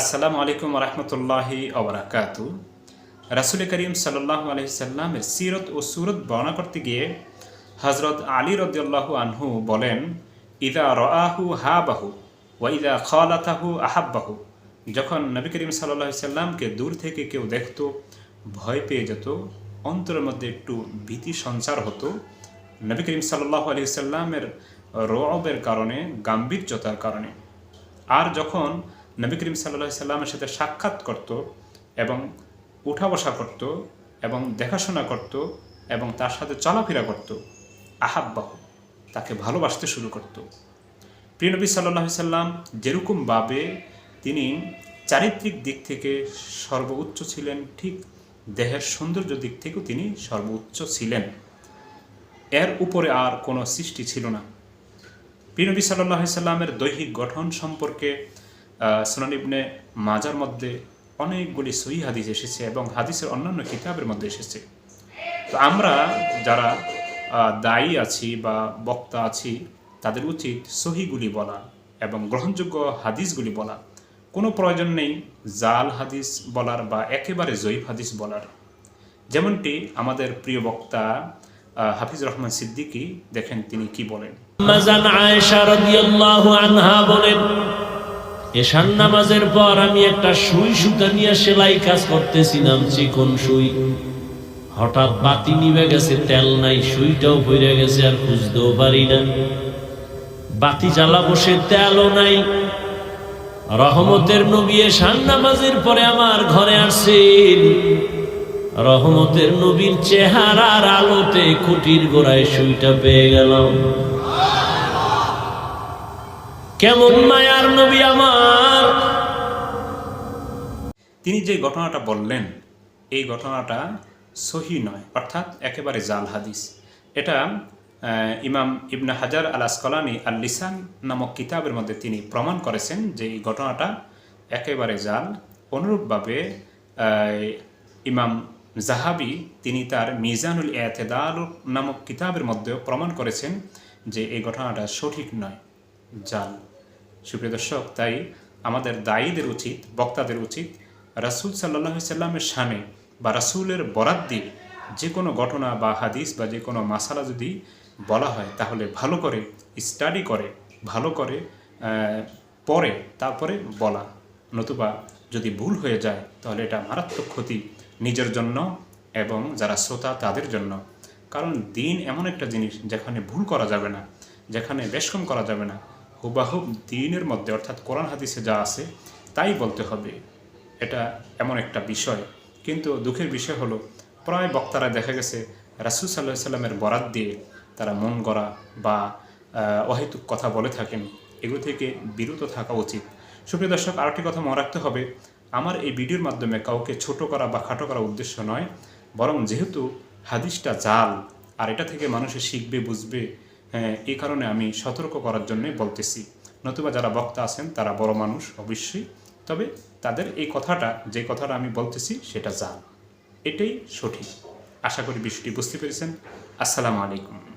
আসসালামু আলাইকুম রহমতুল্লাহি অবরাকাত রাসুল করিম সাল্লাহ আলহিসাল্লামের সিরত ও সুরত বর্ণনা করতে গিয়ে হজরত আলী রদিয়াল্লাহু আনহু বলেন, ইদা রাহু হা বাহু ওয়া ইদা খালাতাহু আহাব্বাহু। যখন নবী করিম সাল্লাহ সাল্লামকে দূর থেকে কেউ দেখত, ভয় পেয়ে যেত, অন্তরের মধ্যে একটু ভীতি সঞ্চার হতো। নবী করিম সাল্লাহ আলি সাল্লামের রবের কারণে, গাম্ভীর্যতার কারণে। আর যখন নবী করিম সাল্লাহ সাল্লামের সাথে সাক্ষাৎ করত এবং উঠা বসা করত এবং দেখাশোনা করত এবং তার সাথে চলাফেরা করত। আহাব্বাহ, তাকে ভালোবাসতে শুরু করত। প্রিয় নবী সাল্লাহ সাল্লাম যেরকমভাবে তিনি চারিত্রিক দিক থেকে সর্বোচ্চ ছিলেন, ঠিক দেহের সৌন্দর্য দিক থেকেও তিনি সর্বোচ্চ ছিলেন। এর উপরে আর কোনো সৃষ্টি ছিল না। প্রিয়নবী সাল্লাহ সাল্লামের দৈহিক গঠন সম্পর্কে সুনান ইবনে মাজার মধ্যে অনেকগুলি সহি হাদিস এসেছে এবং হাদিসের অন্যান্য কিতাবের মধ্যে এসেছে। তো আমরা যারা দায়ী আছি বা বক্তা আছি, তাদের উচিত সহিগুলি বলা এবং গ্রহণযোগ্য হাদিসগুলি বলা। কোনো প্রয়োজন নেই জাল হাদিস বলার বা একেবারে জয়ীফ হাদিস বলার। যেমনটি আমাদের প্রিয় বক্তা হাফিজ রহমান সিদ্দিকী দেখেন তিনি কি বলেন। বলেন এশান নামাজের পর আমি একটা সুই সুতা নিয়ে সেলাই কাজ করতেছিলাম, চিকন সুই। হঠাৎ বাতি নিবে গেছে, তেল নাই, সুইটাও ভরে গেছে, আর খুঁজতেও পারি না। বাতি জ্বালা বসে, তেলও নাই। রহমতের নবী এশান নামাজের পরে আমার ঘরে আসছেন রহমতের নবীর চেহারার আলোতে খুঁটির গোড়ায় সুইটা পেয়ে গেলাম। কেমন মায়ার নবী আমার? তিনি যে ঘটনাটা বললেন, এই ঘটনাটা সহি নয়, অর্থাৎ একেবারে জাল হাদিস। এটা ইমাম ইবনা হাজার আল আসকলানি আল লিসান নামক কিতাবের মধ্যে তিনি প্রমাণ করেছেন যে এই ঘটনাটা একেবারে জাল। অনুরূপভাবে ইমাম জাহাবি তিনি তার মিজানুল এতেদাল নামক কিতাবের মধ্যেও প্রমাণ করেছেন যে এই ঘটনাটা সঠিক নয়, জাল। সুপ্রিয় দর্শক, তাই আমাদের দায়ীদের উচিত, বক্তাদের উচিত রাসুল সাল্লাহ সাল্লামের সামনে বা রাসুলের বরাত দিয়ে যে কোনো ঘটনা বা হাদিস বা যে কোনো মাসালা যদি বলা হয়, তাহলে ভালো করে স্টাডি করে, ভালো করে পরে তারপরে বলা। নতুবা যদি ভুল হয়ে যায়, তাহলে এটা মারাত্মক ক্ষতি নিজের জন্য এবং যারা শ্রোতা, তাদের জন্য। কারণ দিন এমন একটা জিনিস যেখানে ভুল করা যাবে না, যেখানে বেশকম করা যাবে না। হুবাহুব দিনের মধ্যে, অর্থাৎ কোরআন হাদিসে যা আছে, তাই বলতে হবে। এটা এমন একটা বিষয়। কিন্তু দুঃখের বিষয় হলো, প্রায় বক্তারা দেখা গেছে, রাসুল সাল্লাহ সাল্লামের বরাত দিয়ে তারা মন গড়া বা অহেতুক কথা বলে থাকেন। এগুলো থেকে বিরত থাকা উচিত। সুপ্রিয় দর্শক, আরেকটি কথা মনে রাখতে হবে। আমার এই ভিডিওর মাধ্যমে কাউকে ছোট করা বা খাটো করার উদ্দেশ্য নয়, বরং যেহেতু হাদিসটা জাল, আর এটা থেকে মানুষে শিখবে, বুঝবে এই কারণে আমি সতর্ক করার জন্যে বলতেছি। নতুবা যারা বক্তা আছেন, তারা বড় মানুষ অবশ্যই, তবে তাদের এই কথাটা, যে কথাটা আমি বলতেছি, সেটা যান এটাই সঠিক। আশা করি বিষয়টি বুঝতে পেরেছেন। আসসালামু আলাইকুম।